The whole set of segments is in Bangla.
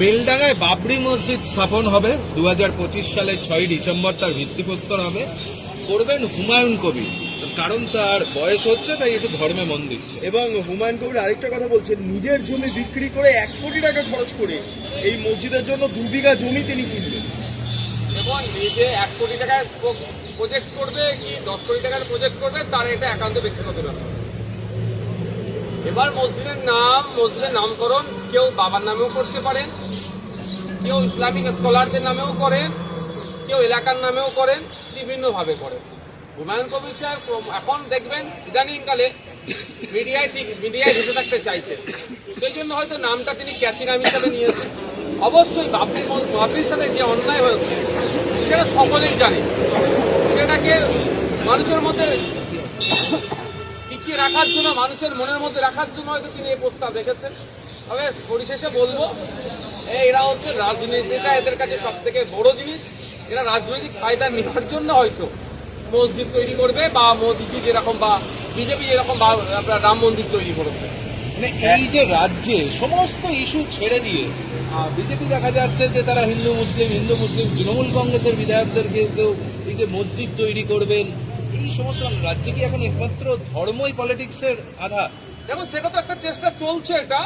বেলডাঙ্গায় বাবরি মসজিদ স্থাপন হবে। দু হাজার পঁচিশ সালের ছয় ডিসেম্বর তার ভিত্তিপ্রস্তর হবে। করবেন হুমায়ুন কবির। কারণ তার বয়স হচ্ছে তাই একটু ধর্মে মন দিচ্ছে এবং হুমায়ুন কবির আরেকটা কথা বলছেন নিজের জমি বিক্রি করে এক কোটি টাকা খরচ করে এই মসজিদের জন্য দু বিঘা জমি তিনি কিনবেন। এবং নিজে এক কোটি টাকার প্রজেক্ট করবে কি দশ কোটি টাকার প্রজেক্ট করবে তার এটা একান্ত ব্যক্তিগত ব্যাপার। এবার মসজিদের নাম, মসজিদের নামকরণ কেউ বাবার নামেও করতে পারেন কেউ ইসলামিক স্কলারদের নামেও করেন কেউ এলাকার নামেও করেন বিভিন্নভাবে করেন হুমায়ুন কবির সাহেব এখন দেখবেন ইদানিংকালে মিডিয়ায় ঠিক মিডিয়ায় ঢুকে থাকতে চাইছেন সেই জন্য হয়তো নামটা তিনি ক্যাচি নাম হিসাবে নিয়েছেন। অবশ্যই মল- বাবরির সাথে যে অন্যায় হয়েছে, সেটা সকলেই জানে। সেটাকে মানুষের মধ্যে টিকিয়ে রাখার জন্য, মানুষের মনের মধ্যে রাখার জন্য হয়তো তিনি এই প্রস্তাব রেখেছেন? তবে পরিশেষে বলব এরা হচ্ছে রাজনীতিটা এদের কাছে সব থেকে বড় জিনিস। এরা রাজনৈতিক ফায়দা নেওয়ার জন্য হয়তো মসজিদ তৈরি করবে বা মোদিজি যেরকম বা বিজেপি যেরকম বা রাম মন্দির তৈরি করেছে। মানে এই যে রাজ্যে সমস্ত ইস্যু ছেড়ে দিয়ে বিজেপি দেখা যাচ্ছে যে তারা হিন্দু, মুসলিম হিন্দু, মুসলিম, তৃণমূল কংগ্রেসের বিধায়কদেরকে এই যে মসজিদ তৈরি করবেন এই সমস্ত রাজ্যে কি এখন একমাত্র ধর্মই পলিটিক্সের আধার দেখুন, সেটা তো একটা চেষ্টা চলছে, এটা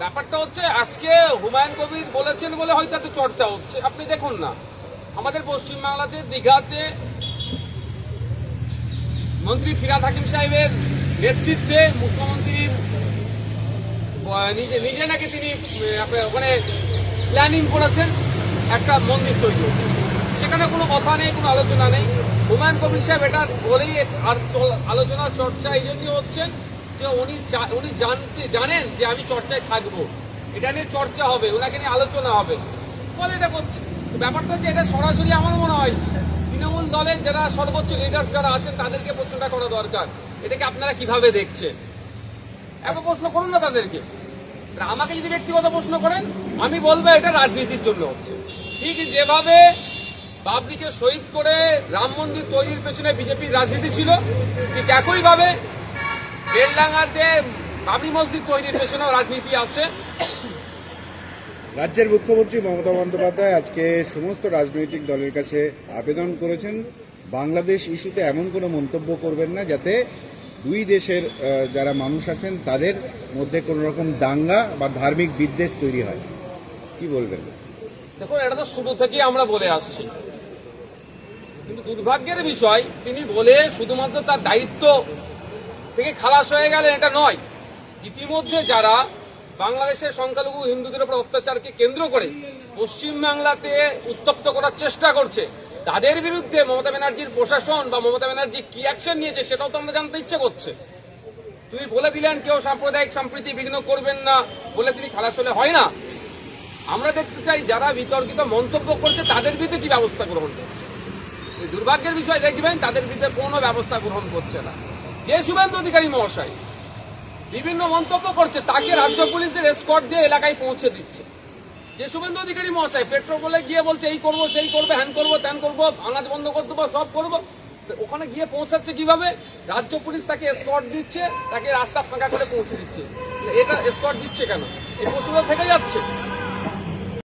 ব্যাপারটা হচ্ছে আজকে হুমায়ুন কবির বলেছেন বলে হয়তো এত চর্চা হচ্ছে। আপনি দেখুন না, আমাদের পশ্চিমবাংলাতে দীঘাতে মন্ত্রী ফিরাদ হাকিম সাহেবের নেতৃত্বে মুখ্যমন্ত্রী নিজে নিজে নাকি তিনি ওখানে প্ল্যানিং করেছেন একটা মন্দির তৈরি সেখানে কোনো কথা নেই, কোনো আলোচনা নেই। হুমায়ুন কবির সাহেব এটা বলেই আর আলোচনা, চর্চা এই জন্যই হচ্ছেন যে উনি উনি জানতে জানেন যে আমি চর্চায় থাকব। এটা নিয়ে চর্চা হবে, ওনাকে নিয়ে আলোচনা হবে। ফলে এটা করছে। ব্যাপারটা হচ্ছে এটা সরাসরি আমার মনে হয় তৃণমূল দলের যারা সর্বোচ্চ লিডার যারা আছেন, তাদেরকে প্রশ্নটা করা দরকার। এটাকে আপনারা কীভাবে দেখছেন? এত প্রশ্ন করুন না তাদেরকে। আমাকে যদি ব্যক্তিগত প্রশ্ন করেন, আমি বলব এটা রাজনীতির জন্য হচ্ছে। ঠিক যেভাবে বাবরিকে শহীদ করে রাম মন্দির তৈরির পেছনে বিজেপির রাজনীতি ছিল। ঠিক একইভাবে বেলডাঙ্গাতে বাবরি মসজিদ তৈরির পেছনেও রাজনীতি আছে। রাজ্যের মুখ্যমন্ত্রী মমতা বন্দ্যোপাধ্যায় আজকে সমস্ত রাজনৈতিক দলের কাছে আবেদন করেছেন বাংলাদেশ ইস্যুতে এমন কোনো মন্তব্য করবেন না যাতে দুই দেশের যারা মানুষ আছেন তাদের মধ্যে কোনো রকম দাঙ্গা বা ধার্মিক বিদ্বেষ তৈরি হয়। কি বলবেন? দেখুন এটা তো শুরু থেকেই আমরা বলে আসছি। কিন্তু দুর্ভাগ্যের বিষয়, তিনি বলে শুধুমাত্র তার দায়িত্ব থেকে খালাস হয়ে গেলেন, এটা নয়। ইতিমধ্যে যারা বাংলাদেশের সংখ্যালঘু হিন্দুদের উপর অত্যাচারকে কেন্দ্র করে পশ্চিমবাংলাতে উত্তপ্ত করার চেষ্টা করছে, তাদের বিরুদ্ধে মমতা ব্যানার্জির প্রশাসন বা মমতা ব্যানার্জি কি অ্যাকশন নিয়েছে সেটাও তো আমরা জানতে ইচ্ছে করছে। তুমি বলে দিলেন, কেউ সাম্প্রদায়িক সম্প্রীতি বিঘ্ন করবেন না। বলে তিনি খালাস হলে হয় না। আমরা দেখতে চাই, যারা বিতর্কিত মন্তব্য করছে, তাদের বিরুদ্ধে কি ব্যবস্থা গ্রহণ করছে? দুর্ভাগ্যের বিষয় দেখবেন, তাদের বিরুদ্ধে কোনো ব্যবস্থা গ্রহণ করছে না। যে শুভেন্দু অধিকারী মহাশয় বিভিন্ন মন্তব্য করছে, তাকে রাজ্য পুলিশের এসকর্ট দিয়ে এলাকায় পৌঁছে দিচ্ছে। যে শুভেন্দু অধিকারী মহাশয় পেট্রোপোলে গিয়ে বলছে, এই করব, সেই করবে, হ্যান করব, ত্যান করব, আনাজ বন্ধ করে দেবো, সব করব। ওখানে গিয়ে পৌঁছাচ্ছে কীভাবে? রাজ্য পুলিশ তাকে এসকর্ট দিচ্ছে, তাকে রাস্তা ফাঁকা করে পৌঁছে দিচ্ছে। এটা এসকর্ট দিচ্ছে কেন? এই প্রশ্নটা থেকে যাচ্ছে।